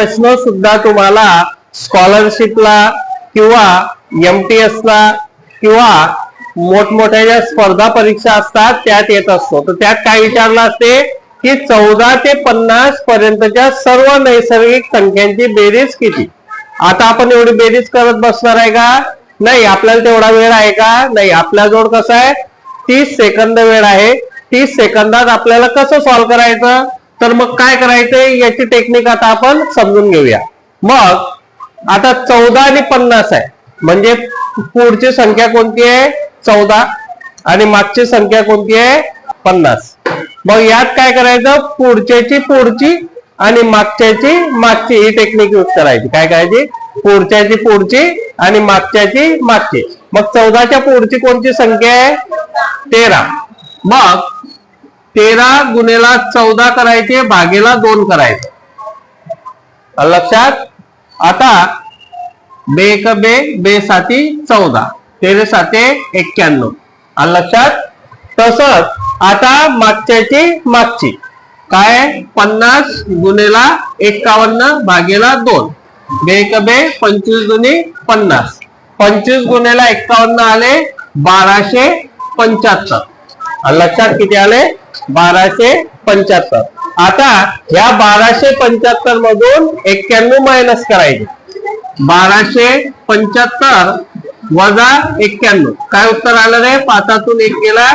प्रश्न सुद्धा तुम्हाला स्कॉलरशिपला किंवा एम टी एसला किंवा मोठमोठ्या ज्या स्पर्धा परीक्षा असतात त्यात येत असतो. तर त्यात काय विचारलं असते की चौदा ते पन्नास पर्यंतच्या सर्व नैसर्गिक संख्यांची बेरीज किती? आता आपण एवढी बेरीज करत बसणार आहे का? नाही आपल्याला तेवढा वेळ आहे का? नाही आपल्याजवळ कसं आहे? तीस सेकंद वेळ आहे. तीस सेकंदात आपल्याला कसं सॉल्व्ह करायचं? तर मग काय करायचंय? याची टेक्निक आता आपण समजून घेऊया. मग आता चौदा आणि पन्नास आहे. म्हणजे पुढची संख्या कोणती आहे? चौदा. आणि मागची संख्या कोणती आहे? पन्नास. मग यात काय करायचं? पुढच्याची पुढची आणि मागच्याची मागची. ही टेक्निक यूज करायची. काय करायची? पुढच्याची पुढची आणि मागच्याची मागची. मग चौदाच्या पुढची कोणती संख्या आहे? तेरा. मग तेरा गुन्हेला चौदा करायचे भागेला दोन करायचे. लक्षात? आता बे एक बे बे साती चौदा. तेरे साते एक्क्याण्णव. आलं लक्षात? तसंच आता मागच्याची मागची. काय? पन्नास गुन्हेला एक्कावन्न भागेला दोन. बे एक बे पंचवीस गुन्हे पन्नास. पंचवीस गुन्हेला एक्कावन्न आले बाराशे पंच्याहत्तर. लक्षात किती आले? बाराशे पंच्याहत्तर. आता ह्या बाराशे पंच्याहत्तर मधून एक्क्याण्णव मायनस करायचे. बाराशे पंच्याहत्तर वजा एक्क्याण्णव. काय उत्तर आलं रे? पाचातून एक गेला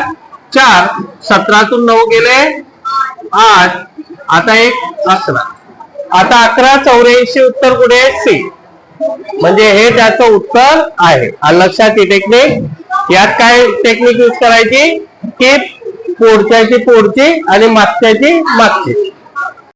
चार. सतरातून नऊ गेले आठ. आता एक अकरा. आता अकरा चौऱ्याऐंशी उत्तर कुठे? सी. म्हणजे हे त्याचं उत्तर आहे. लक्षात टेक्निक यात काय टेक्निक यूज करायची? की पुढच्याची पोडचे आणि मागच्याचे मागचे.